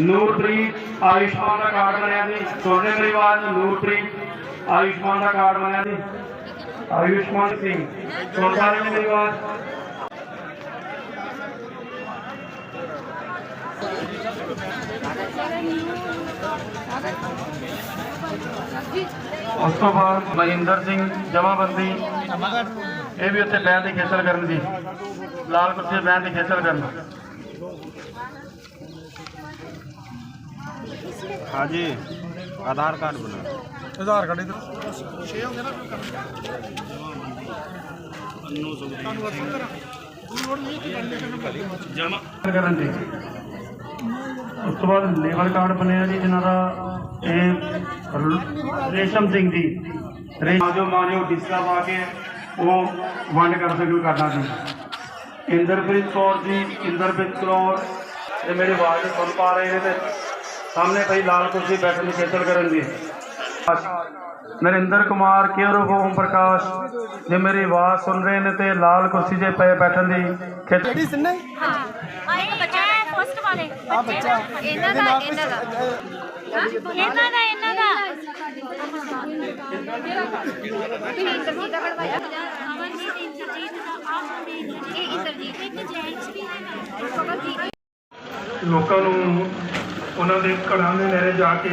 ਨੂਰਪ੍ਰੀਤ, ਆਯੁਸ਼ਮਾਨ ਦਾ card ਬਣਿਆ ਜੀ। ਸੋਨੇ ਮੇਰੀ ਆਵਾਜ਼ ਨੂਰਪ੍ਰੀਤ, ਆਯੁਸ਼ਮਾਨ ਦਾ ਕਾਰਡ ਬਣਿਆ ਜੀ। ਆਯੁਸ਼ਮਾਨ ਸਿੰਘ ਸੁਣ ਪਾ ਉਸ ਤੋਂ ਬਾਅਦ ਮਹਿੰਦਰ ਸਿੰਘ, ਜਮਾਬੰਦੀ। ਇਹ ਵੀ ਉੱਥੇ ਬੈਨ ਦੀ ਖੇਸਲ ਕਰਨ ਦੀ। ਲਾਲ ਕੁਰਸੀ ਬੈਨ ਦੀ ਖੇਸਲ ਕਰਨ। हाँ जी आधार कार्ड बना ਆਧਾਰ ਕਾਰਡ ਇਧਰ 6 ਹੋ ਗਏ ਨਾ ਕਰਨ ਜੀ ਉਸ ਤੋਂ ਬਾਅਦ ਲੇਬਰ ਕਾਰਡ ਬਣਿਆ ਜੀ ਜਿਨ੍ਹਾਂ ਦਾ ਇਹ ਰ- ਰੇਸ਼ਮ ਸਿੰਘ ਜੀ ਰੇਸ਼ਮ ਜੋ ਮਾਨਿਓ ਡਿਸਕਾ ਪਾ ਕੇ ਉਹ ਵੰਡ ਕਰ ਸਕੂ ਕਰਨਾ ਜੀ ਇੰਦਰਪ੍ਰੀਤ ਕੌਰ ਜੀ ਇੰਦਰਪ੍ਰੀਤ ਕੌਰ ਇਹ ਮੇਰੀ ਆਵਾਜ਼ ਸੁਣ ਪਾ ਰਹੇ ਨੇ ਤੇ ਸਾਹਮਣੇ ਪਈ ਲਾਲ ਕੁਰਸੀ ਬੈਠਣ ਦੀ ਖੇਚਲ ਕਰਨ ਜੀ ਨਰਿੰਦਰ ਕੁਮਾਰ ਕੇਅਰ ਆਫ ਓਮ ਪ੍ਰਕਾਸ਼? ਜੇ ਮੇਰੀ ਆਵਾਜ਼ ਸੁਣ ਰਹੇ ਨੇ ਤੇ ਲਾਲ ਕੁਰਸੀ 'ਤੇ ਪਏ ਬੈਠਣ ਦੀ ਖੇਚਲ ਕਿਹੜੀ ਸਿੰਨੇ ਹਾਂ। ਆਏ ਬੱਚਾ ਫਸਟ ਵਾਲੇ। ਆ ਬੱਚਾ ਇਹਨਾਂ ਦਾ ਇਹਨਾਂ ਦਾ? ਇਹਨਾਂ ਦਾ ਇਹਨਾਂ ਦਾ। ਦਾ ਦਾ ਲੋਕਾਂ ਨੂੰ ਉਹਨਾਂ ਦੇ ਘਰਾਂ ਦੇ ਨੇੜੇ ਜਾ ਕੇ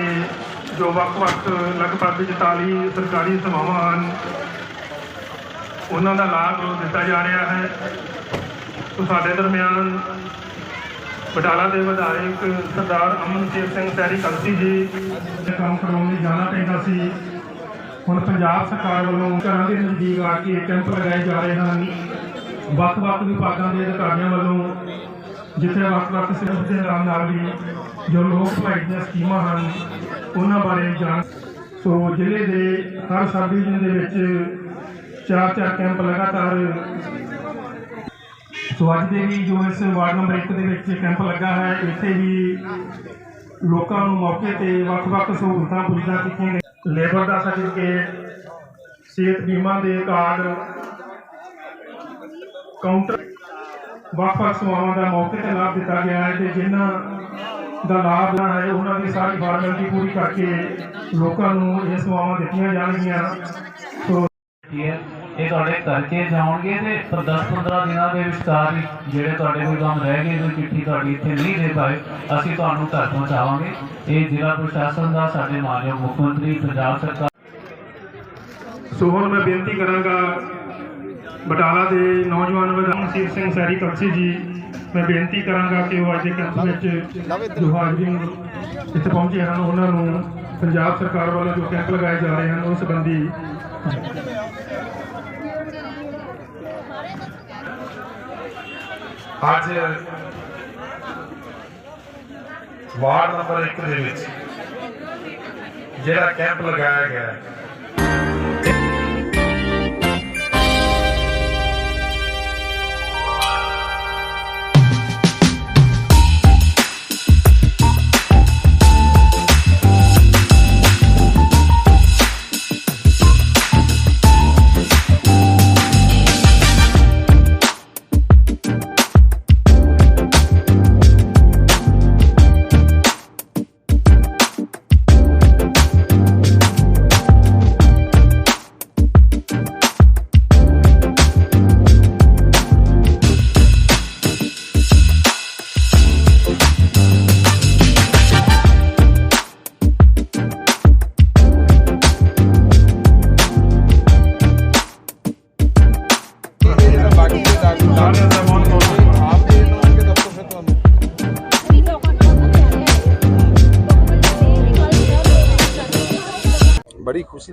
ਜੋ ਵੱਖ-ਵੱਖ ਲਗਭਗ 44 ਸਰਕਾਰੀ ਸੇਵਾਵਾਂ ਹਨ, ਉਹਨਾਂ ਦਾ ਲਾਭ ਦਿੱਤਾ ਜਾ ਰਿਹਾ ਹੈ। ਸੋ ਸਾਡੇ ਦਰਮਿਆਨ ਬਟਾਲਾ ਦੇ ਵਿਧਾਇਕ ਸਰਦਾਰ ਅਮਨਸ਼ੇਰ ਸਿੰਘ ਸੈਰੀ ਕਲਸੀ ਜੀ ਦੇ ਕੰਮ ਕਰਾਉਣ ਲਈ ਜਾਣਾ ਪੈਂਦਾ ਸੀ। ਹੁਣ ਪੰਜਾਬ ਸਰਕਾਰ ਵੱਲੋਂ ਘਰਾਂ ਦੇ ਨਜ਼ਦੀਕ ਆ ਕੇ ਕੈਂਪ ਲਗਾਏ ਜਾ ਰਹੇ ਹਨ। ਵੱਖ-ਵੱਖ ਵਿਭਾਗਾਂ ਦੇ ਅਧਿਕਾਰੀਆਂ ਵੱਲੋਂ ਜਿੱਥੇ ਵੱਖ-ਵੱਖ ਸਿਰਫ ਦੇ ਨਾਮ ਨਾਲ ਵੀ ਜੋ ਲੋਕ ਭਲਾਈ ਦੀਆਂ ਸਕੀਮਾਂ ਹਨ, ਉਹਨਾਂ ਬਾਰੇ ਜਾਣ ਸੋ ਜ਼ਿਲ੍ਹੇ ਦੇ ਹਰ ਸਬ ਡਿਵੀਜ਼ਨ ਦੇ ਵਿੱਚ ਚਾਰ ਚਾਰ ਕੈਂਪ ਲਗਾਤਾਰ ਸੋ ਅੱਜ ਦੇ ਵੀ ਜੋ ਇਸ ਵਾਰਡ ਨੰਬਰ 1 ਦੇ ਵਿੱਚ ਕੈਂਪ ਲੱਗਾ ਹੈ, ਇੱਥੇ ਵੀ ਲੋਕਾਂ ਨੂੰ ਮੌਕੇ ਤੇ ਵੱਖ-ਵੱਖ ਸਹੂਲਤਾਂ ਪੁੱਜਦਾ ਕੀਤੀਆਂ ਨੇ ਲੇਬਰ ਦਾ ਸਰਟੀਫਿਕੇਟ, ਸਿਹਤ ਬੀਮਾ ਦੇ ਕਾਰਡ, ਕਾਊਂਟਰ ਵੱਖ-ਵੱਖ ਸੇਵਾਵਾਂ ਦਾ ਮੌਕੇ ਤੇ ਲਾਭ ਦਿੱਤਾ ਗਿਆ ਹੈ ਤੇ ਜਿਨ੍ਹਾਂ ਦਾ ਲਾਭ ਲੈਣਾ ਹੈ ਉਹਨਾਂ ਦੀ ਸਾਰੀ ਫਾਰਮੈਲਿਟੀ ਪੂਰੀ ਕਰਕੇ ਲੋਕਾਂ ਨੂੰ ਇਹ ਸੇਵਾਵਾਂ ਦਿੱਤੀਆਂ ਜਾਣਗੀਆਂ। ਸੋ ਇਹ ਤੁਹਾਡੇ ਘਰ 'ਚ ਜਾਣਗੇ ਤੇ 10-15 ਦਿਨਾਂ ਦੇ ਵਿਚਕਾਰ ਜਿਹੜੇ ਤੁਹਾਡੇ ਕੋਈ ਕੰਮ ਰਹਿ ਗਏ ਜੋ ਚਿੱਠੀ ਤੁਹਾਡੀ ਇੱਥੇ ਨਹੀਂ ਦੇ ਪਾਏ ਅਸੀਂ ਤੁਹਾਨੂੰ ਘਰ ਪਹੁੰਚਾਵਾਂਗੇ। ਇਹ ਜ਼ਿਲ੍ਹਾ ਪ੍ਰਸ਼ਾਸਨ ਦਾ ਸਾਡੇ ਮਾਨਯੋਗ ਮੁੱਖ ਮੰਤਰੀ ਪੰਜਾਬ ਸਰਕਾਰ। ਸੋ ਹੁਣ ਮੈਂ ਬੇਨਤੀ ਕਰਾਂਗਾ ਬਟਾਲਾ ਦੇ ਨੌਜਵਾਨ ਵਿਧਾਨ ਸਿੰਘ ਸੈਰੀ ਕਲਸੀ ਜੀ ਮੈਂ ਬੇਨਤੀ ਕਰਾਂਗਾ ਕਿ ਉਹ ਅੱਜ ਦੇ ਕੈਂਪ ਵਿੱਚ ਜੋ ਹਾਜ਼ਰੀ ਇੱਥੇ ਪਹੁੰਚੇ ਹਨ। ਉਹਨਾਂ ਨੂੰ ਪੰਜਾਬ ਸਰਕਾਰ ਵੱਲੋਂ ਜੋ ਕੈਂਪ ਲਗਾਏ ਜਾ ਰਹੇ ਹਨ, ਉਸ ਸੰਬੰਧੀ ਅੱਜ ਵਾਰਡ ਨੰਬਰ 1 ਦੇ ਵਿੱਚ ਜਿਹੜਾ ਕੈਂਪ ਲਗਾਇਆ ਗਿਆ ਹੈ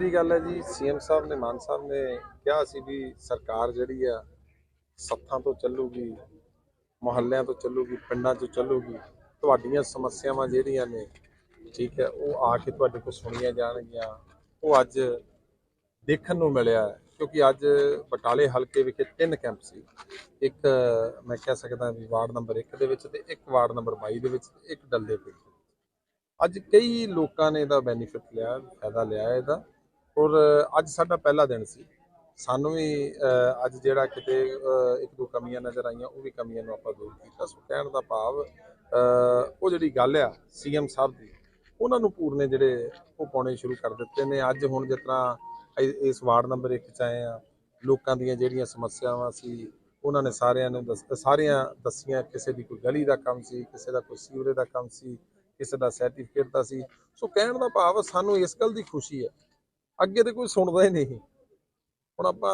ਦੀ ਗੱਲ ਹੈ ਜੀ, ਸੀਐਮ ਸਾਹਿਬ ਨੇ, ਮਾਨ ਸਾਹਿਬ ਨੇ ਕਿਹਾ ਸੀ ਵੀ ਸਰਕਾਰ ਜਿਹੜੀ ਆ, ਸੱਥਾਂ ਤੋਂ ਚੱਲੂਗੀ, ਮੁਹੱਲਿਆਂ ਤੋਂ ਚੱਲੂਗੀ, ਪਿੰਡਾਂ ਤੋਂ ਚੱਲੂਗੀ, ਤੁਹਾਡੀਆਂ ਸਮੱਸਿਆਵਾਂ ਜਿਹੜੀਆਂ ਨੇ, ਠੀਕ ਹੈ, ਉਹ ਆ ਕੇ ਤੁਹਾਡੇ ਕੋਲ ਸੁਣੀਆਂ ਜਾਣਗੀਆਂ। ਉਹ ਅੱਜ ਦੇਖਣ ਨੂੰ ਮਿਲਿਆ ਕਿਉਂਕਿ ਅੱਜ ਬਟਾਲੇ ਹਲਕੇ ਵਿਖੇ ਤਿੰਨ ਕੈਂਪ ਸੀ। ਇੱਕ, ਮੈਂ ਕਹਿ ਸਕਦਾ ਵੀ ਵਾਰਡ ਨੰਬਰ 1 ਦੇ ਵਿੱਚ ਤੇ ਇੱਕ ਵਾਰਡ ਨੰਬਰ 22 ਦੇ ਵਿੱਚ, ਇੱਕ ਡੱਲੇ ਪਿੰਡ ਅੱਜ ਕਈ ਲੋਕਾਂ ਨੇ ਇਹਦਾ ਬੈਨੀਫਿਟ ਲਿਆ, ਫਾਇਦਾ ਲਿਆ ਇਹਦਾ। ਔਰ ਅੱਜ ਸਾਡਾ ਪਹਿਲਾ ਦਿਨ ਸੀ। ਸਾਨੂੰ ਵੀ ਅੱਜ ਜਿਹੜਾ ਕਿਤੇ ਇੱਕ ਦੋ ਕਮੀਆਂ ਨਜ਼ਰ ਆਈਆਂ, ਉਹ ਵੀ ਕਮੀਆਂ ਨੂੰ ਆਪਾਂ ਦੂਰ ਕੀਤਾ। ਸੋ ਕਹਿਣ ਦਾ ਭਾਵ ਉਹ ਜਿਹੜੀ ਗੱਲ ਆ ਸੀਐਮ ਸਾਹਿਬ ਦੀ, ਉਹਨਾਂ ਨੂੰ ਪੂਰਨੇ ਜਿਹੜੇ ਉਹ ਪਾਉਣੇ ਸ਼ੁਰੂ ਕਰ ਦਿੱਤੇ ਨੇ। ਅੱਜ ਹੁਣ ਜਿਸ ਤਰ੍ਹਾਂ ਇਸ ਵਾਰਡ ਨੰਬਰ 1 ਚ ਆਏ ਆ, ਲੋਕਾਂ ਦੀਆਂ ਜਿਹੜੀਆਂ ਸਮੱਸਿਆਵਾਂ ਸੀ, ਉਹਨਾਂ ਨੇ ਸਾਰਿਆਂ ਨੇ ਦੱਸ- ਸਾਰਿਆਂ ਦੱਸੀਆਂ। ਕਿਸੇ ਦੀ ਕੋਈ ਗਲੀ ਦਾ ਕੰਮ ਸੀ, ਕਿਸੇ ਦਾ ਕੋਈ ਸੀਵਰੇ ਦਾ ਕੰਮ ਸੀ, ਕਿਸੇ ਦਾ ਸਰਟੀਫਿਕੇਟ ਦਾ ਸੀ। ਸੋ ਕਹਿਣ ਦਾ ਭਾਵ, ਸਾਨੂੰ ਇਸ ਗੱਲ ਦੀ ਖੁਸ਼ੀ ਹੈ ਅੱਗੇ ਤੇ ਕੋਈ ਸੁਣਦਾ ਹੀ ਨਹੀਂ ਹੁਣ ਆਪਾਂ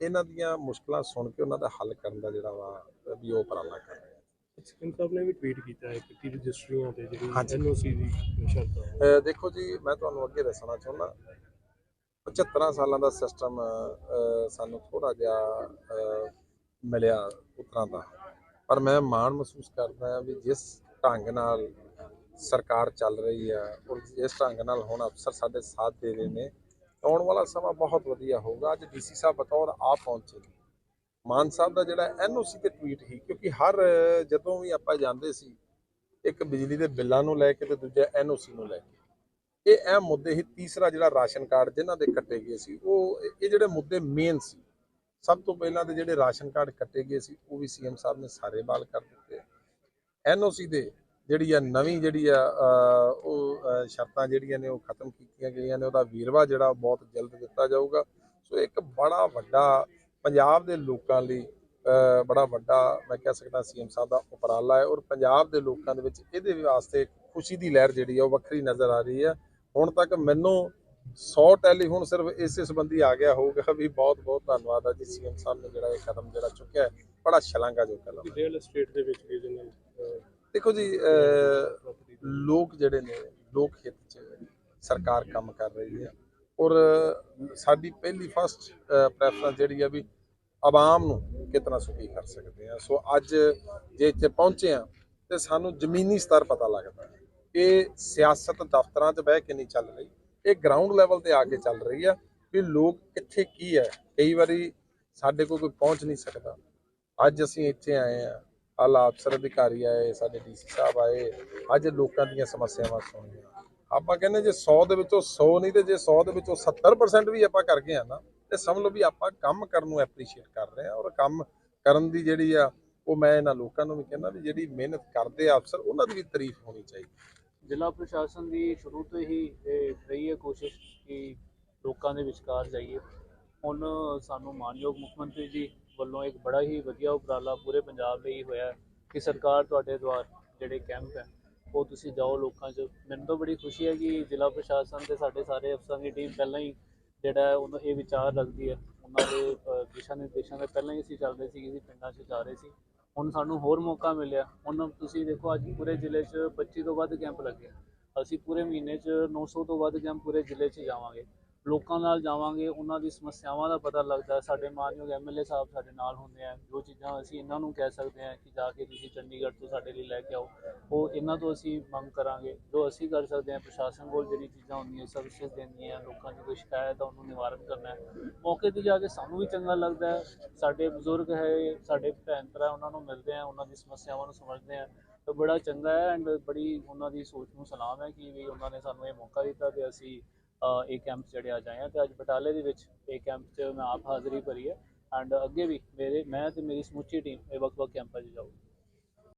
ਇਹਨਾਂ ਦੀਆਂ ਮੁਸ਼ਕਲਾਂ ਸੁਣ ਕੇ ਉਹਨਾਂ ਦਾ ਹੱਲ ਕਰਨ ਦਾ ਜਿਹੜਾ ਵਾ ਵੀ ਉਹ ਉਪਰਾਲਾ ਕਰ ਰਹੇ ਹਾਂ ਸਿਕੰਦਰ ਸਾਹਿਬ ਨੇ ਵੀ ਟਵੀਟ ਕੀਤਾ ਹੈ ਕਿ ਰਜਿਸਟਰੀਆਂ ਤੇ ਜਿਹੜੀ ਹਾਂਜੀ। ਐਨਓਸੀ ਦੀ ਸ਼ਰਤਾਂ ਹੈ। ਅਹ ਦੇਖੋ ਜੀ ਮੈਂ ਤੁਹਾਨੂੰ ਅੱਗੇ ਦੱਸਣਾ ਚਾਹੁੰਦਾ 75 ਸਾਲਾਂ ਦਾ ਸਿਸਟਮ ਸਾਨੂੰ ਥੋੜਾ ਜਿਹਾ ਮਿਲਿਆ ਉਤਰਾਂ ਦਾ ਪਰ ਮੈਂ ਮਾਣ ਮਹਿਸੂਸ ਕਰਦਾ ਹਾਂ ਵੀ ਜਿਸ ਢੰਗ ਨਾਲ ਸਰਕਾਰ ਚੱਲ ਰਹੀ ਹੈ ਔਰ ਜਿਸ ਢੰਗ ਨਾਲ ਹੁਣ ਅਫਸਰ ਸਾਡੇ ਸਾਥ ਦੇ ਰਹੇ ਨੇ ਆਉਣ ਵਾਲਾ ਸਮਾਂ ਬਹੁਤ ਵਧੀਆ ਹੋਊਗਾ। ਅੱਜ ਡੀਸੀ ਸਾਹਿਬ ਬਤੌਰ ਆਪ ਪਹੁੰਚੇ ਮਾਨ ਸਾਹਿਬ ਦਾ ਜਿਹੜਾ ਐਨਓਸੀ ਤੇ ਟਵੀਟ ਹੀ ਕਿਉਂਕਿ ਹਰ ਜਦੋਂ ਵੀ ਆਪਾਂ ਜਾਂਦੇ ਸੀ, ਇੱਕ ਬਿਜਲੀ ਦੇ ਬਿੱਲਾਂ ਨੂੰ ਲੈ ਕੇ ਤੇ ਦੂਜਾ ਐਨਓਸੀ ਨੂੰ ਲੈ ਕੇ। ਇਹ ਅਹਿਮ ਮੁੱਦੇ ਹੀ ਤੀਸਰਾ ਜਿਹੜਾ ਰਾਸ਼ਨ ਕਾਰਡ ਜਿਨ੍ਹਾਂ ਦੇ ਕੱਟੇ ਗਏ ਸੀ, ਉਹ ਇਹ ਇਹ ਜਿਹੜੇ ਮੁੱਦੇ ਮੇਨ ਸੀ, ਸਭ ਤੋਂ ਪਹਿਲਾਂ ਤੇ ਜਿਹੜੇ ਰਾਸ਼ਨ ਕਾਰਡ ਕੱਟੇ ਗਏ ਸੀ, ਉਹ ਵੀ ਸੀਐਮ ਸਾਹਿਬ ਨੇ ਸਾਰੇ ਬਾਲ ਕਰ ਦਿੱਤੇ ਐਨਓਸੀ ਦੇ ਜਿਹੜੀ ਆ ਨਵੀਂ ਜਿਹੜੀ ਆ ਉਹ ਸ਼ਰਤਾਂ ਜਿਹੜੀਆਂ ਨੇ ਉਹ ਖਤਮ ਕੀਤੀਆਂ ਗਈਆਂ ਨੇ, ਉਹਦਾ ਵੀਰਵਾ ਜਿਹੜਾ ਬਹੁਤ ਜਲਦ ਦਿੱਤਾ ਜਾਊਗਾ। ਸੋ ਇੱਕ ਬੜਾ ਵੱਡਾ ਪੰਜਾਬ ਦੇ ਲੋਕਾਂ ਲਈ ਬੜਾ ਵੱਡਾ ਮੈਂ ਕਹਿ ਸਕਦਾ ਸੀਐਮ ਸਾਹਿਬ ਦਾ ਉਪਰਾਲਾ ਹੈ ਔਰ ਪੰਜਾਬ ਦੇ ਲੋਕਾਂ ਦੇ ਵਿੱਚ ਇਹਦੇ ਵਾਸਤੇ ਖੁਸ਼ੀ ਦੀ ਲਹਿਰ ਜਿਹੜੀ ਆ ਉਹ ਵੱਖਰੀ ਨਜ਼ਰ ਆ ਰਹੀ ਹੈ ਹੁਣ ਤੱਕ ਮੈਨੂੰ 100 ਟੈਲੀਫੋਨ ਸਿਰਫ ਇਸੇ ਸੰਬੰਧੀ ਆ ਗਿਆ ਹੋਊਗਾ ਵੀ ਬਹੁਤ ਬਹੁਤ ਧੰਨਵਾਦ ਆ ਜੀ ਸੀਐਮ ਸਾਹਿਬ ਨੇ ਜਿਹੜਾ ਇਹ ਕਦਮ ਜਿਹੜਾ ਚੁੱਕਿਆ ਹੈ। ਬੜਾ ਸ਼ਲਾਘਾਯੋਗ ਕਦਮ ਹੈ। ਰੀਅਲ ਐਸਟੇਟ ਦੇ ਵਿੱਚ ਵੀ ਜਿਹਨੇ ਦੇਖੋ ਜੀ ਲੋਕ ਜਿਹੜੇ ਨੇ, ਲੋਕ ਹਿੱਤ 'ਚ ਸਰਕਾਰ ਕੰਮ ਕਰ ਰਹੀ ਹੈ। ਔਰ ਸਾਡੀ ਪਹਿਲੀ ਫਸਟ ਪ੍ਰੈਫਰੈਂਸ ਜਿਹੜੀ ਆ ਵੀ ਆਵਾਮ ਨੂੰ ਕਿਤਨਾ ਸੁਖੀ ਕਰ ਸਕਦੇ ਆ। ਸੋ ਅੱਜ ਜੇ ਇੱਥੇ ਪਹੁੰਚੇ ਆ, ਤੇ ਸਾਨੂੰ ਜ਼ਮੀਨੀ ਸਤਰ ਪਤਾ ਲੱਗਦਾ ਹੈ। ਇਹ ਸਿਆਸਤ ਦਫ਼ਤਰਾਂ 'ਚ ਬਹਿ ਕੇ ਨਹੀਂ ਚੱਲ ਰਹੀ। ਇਹ ਗਰਾਊਂਡ ਲੈਵਲ ਤੇ ਆ ਕੇ ਚੱਲ ਰਹੀ ਆ ਵੀ ਲੋਕ ਕਿੱਥੇ ਕੀ ਹੈ। ਕਈ ਵਾਰੀ ਸਾਡੇ ਕੋਲ ਕੋਈ ਪਹੁੰਚ ਨਹੀਂ ਸਕਦਾ। ਅੱਜ ਅਸੀਂ ਇੱਥੇ ਆਏ ਆ ਆਲਾ ਅਫਸਰ ਅਧਿਕਾਰੀ ਆਏ, ਸਾਡੇ ਡੀਸੀ ਸਾਹਿਬ ਆਏ, ਅੱਜ ਲੋਕਾਂ ਦੀਆਂ ਸਮੱਸਿਆਵਾਂ ਸੁਣੀਆਂ। ਆਪਾਂ ਕਹਿੰਦੇ ਜੇ 100 ਦੇ ਵਿੱਚੋਂ 100 ਨਹੀਂ ਤੇ ਜੇ 100 ਦੇ ਵਿੱਚੋਂ 70% ਵੀ ਆਪਾਂ ਕਰ ਗਏ ਆ ਨਾ, ਤੇ ਸਮਝ ਲਓ ਵੀ ਆਪਾਂ ਕੰਮ ਕਰਨ ਨੂੰ ਐਪਰੀਸ਼ੀਏਟ ਕਰ ਰਹੇ ਆ ਔਰ ਕੰਮ ਕਰਨ ਦੀ ਜਿਹੜੀ ਆ, ਉਹ ਮੈਂ ਇਹਨਾਂ ਲੋਕਾਂ ਨੂੰ ਵੀ ਕਹਿੰਦਾ ਵੀ ਜਿਹੜੀ ਮਿਹਨਤ ਕਰਦੇ ਆ ਅਫਸਰ, ਉਹਨਾਂ ਦੀ ਵੀ ਤਾਰੀਫ ਹੋਣੀ ਚਾਹੀਦੀ। ਜ਼ਿਲ੍ਹਾ ਪ੍ਰਸ਼ਾਸਨ ਦੀ ਸ਼ੁਰੂ ਤੋਂ ਹੀ ਰਹੀ ਹੈ ਕੋਸ਼ਿਸ਼ ਕਿ ਲੋਕਾਂ ਦੇ ਵਿਚਕਾਰ ਜਾਈਏ। ਹੁਣ ਸਾਨੂੰ ਮਾਨਯੋਗ ਮੁੱਖ ਮੰਤਰੀ ਜੀ ਵੱਲੋਂ ਇੱਕ ਬੜਾ ਹੀ ਵਧੀਆ ਉਪਰਾਲਾ ਪੂਰੇ ਪੰਜਾਬ ਲਈ ਹੋਇਆ ਕਿ ਸਰਕਾਰ ਤੁਹਾਡੇ ਦੁਆਰ ਜਿਹੜੇ ਕੈਂਪ ਹੈ, ਉਹ ਤੁਸੀਂ ਜਾਓ ਲੋਕਾਂ 'ਚ। ਮੈਨੂੰ ਤਾਂ ਬੜੀ ਖੁਸ਼ੀ ਹੈ ਕਿ ਜ਼ਿਲ੍ਹਾ ਪ੍ਰਸ਼ਾਸਨ ਤੇ ਸਾਡੇ ਸਾਰੇ ਅਫਸਰਾਂ ਦੀ ਟੀਮ ਪਹਿਲਾਂ ਹੀ ਜਿਹੜਾ ਹੈ ਉਹਨਾਂ ਇਹ ਵਿਚਾਰ ਰੱਖਦੀ ਹੈ। ਉਹਨਾਂ ਦੇ ਦਿਸ਼ਾ ਨਿਰਦੇਸ਼ਾਂ ਦੇ ਪਹਿਲਾਂ ਹੀ ਅਸੀਂ ਚੱਲਦੇ ਸੀ ਕਿ ਅਸੀਂ ਪਿੰਡਾਂ 'ਚ ਜਾ ਰਹੇ ਸੀ। ਹੁਣ ਸਾਨੂੰ ਹੋਰ ਮੌਕਾ ਮਿਲਿਆ। ਹੁਣ ਤੁਸੀਂ ਦੇਖੋ ਅੱਜ ਪੂਰੇ ਜ਼ਿਲ੍ਹੇ 'ਚ 25 ਤੋਂ ਵੱਧ ਕੈਂਪ ਲੱਗੇ ਅਸੀਂ ਪੂਰੇ ਮਹੀਨੇ 'ਚ 900 ਤੋਂ ਵੱਧ ਕੈਂਪ ਪੂਰੇ ਜ਼ਿਲ੍ਹੇ 'ਚ ਜਾਵਾਂਗੇ। ਲੋਕਾਂ ਨਾਲ ਜਾਵਾਂਗੇ, ਉਹਨਾਂ ਦੀ ਸਮੱਸਿਆਵਾਂ ਦਾ ਪਤਾ ਲੱਗਦਾ ਸਾਡੇ ਮਾਨਯੋਗ ਐਮਐਲਏ ਸਾਹਿਬ ਸਾਡੇ ਨਾਲ ਹੁੰਦੇ ਆ। ਜੋ ਚੀਜ਼ਾਂ ਅਸੀਂ ਇਹਨਾਂ ਨੂੰ ਕਹਿ ਸਕਦੇ ਹਾਂ ਕਿ ਜਾ ਕੇ ਤੁਸੀਂ ਚੰਡੀਗੜ੍ਹ ਤੋਂ ਸਾਡੇ ਲਈ ਲੈ ਕੇ ਆਓ, ਉਹ ਇਹਨਾਂ ਤੋਂ ਅਸੀਂ ਮੰਗ ਕਰਾਂਗੇ। ਜੋ ਅਸੀਂ ਕਰ ਸਕਦੇ ਹਾਂ, ਪ੍ਰਸ਼ਾਸਨ ਕੋਲ ਜਿਹੜੀ ਚੀਜ਼ਾਂ ਹੁੰਦੀਆਂ ਸਰਵਿਸਿਜ਼ ਦੇਣੀਆਂ ਲੋਕਾਂ ਦੀ ਕੋਈ ਸ਼ਿਕਾਇਤ ਆ, ਉਹਨੂੰ ਨਿਵਾਰਨ ਕਰਨਾ ਹੈ। ਮੌਕੇ ਤੇ ਜਾ ਕੇ ਸਾਨੂੰ ਵੀ ਚੰਗਾ ਲੱਗਦਾ ਹੈ। ਸਾਡੇ ਬਜ਼ੁਰਗ ਹੈ, ਸਾਡੇ ਭੈਣ ਭਰਾ ਉਹਨਾਂ ਨੂੰ ਮਿਲਦੇ ਆ, ਉਹਨਾਂ ਦੀ ਸਮੱਸਿਆਵਾਂ ਨੂੰ ਸਮਝਦੇ ਆ। ਤਾਂ ਬੜਾ ਚੰਗਾ ਹੈ ਐਂਡ ਬੜੀ ਉਹਨਾਂ ਦੀ ਸੋਚ ਨੂੰ ਸਲਾਮ ਹੈ ਕਿ ਵੀ ਉਹਨਾਂ ਨੇ ਸਾਨੂੰ ਇਹ ਮੌਕਾ ਦਿੱਤਾ ਤੇ ਅਸੀਂ ਇਹ ਕੈਂਪ ਜਿਹੜੇ ਅੱਜ ਆਏ ਹਾਂ ਤੇ ਅੱਜ ਬਟਾਲੇ ਦੇ ਵਿੱਚ ਇਹ ਕੈਂਪ 'ਚ ਮੈਂ ਆਪ ਹਾਜ਼ਰੀ ਭਰੀ ਹੈ। ਐਂਡ ਅੱਗੇ ਵੀ ਮੇਰੇ, ਮੈਂ ਤੇ ਮੇਰੀ ਸਮੁੱਚੀ ਟੀਮ ਇਹ ਵੱਖ-ਵੱਖ ਕੈਂਪਾਂ 'ਚ ਜਾਊਗੀ।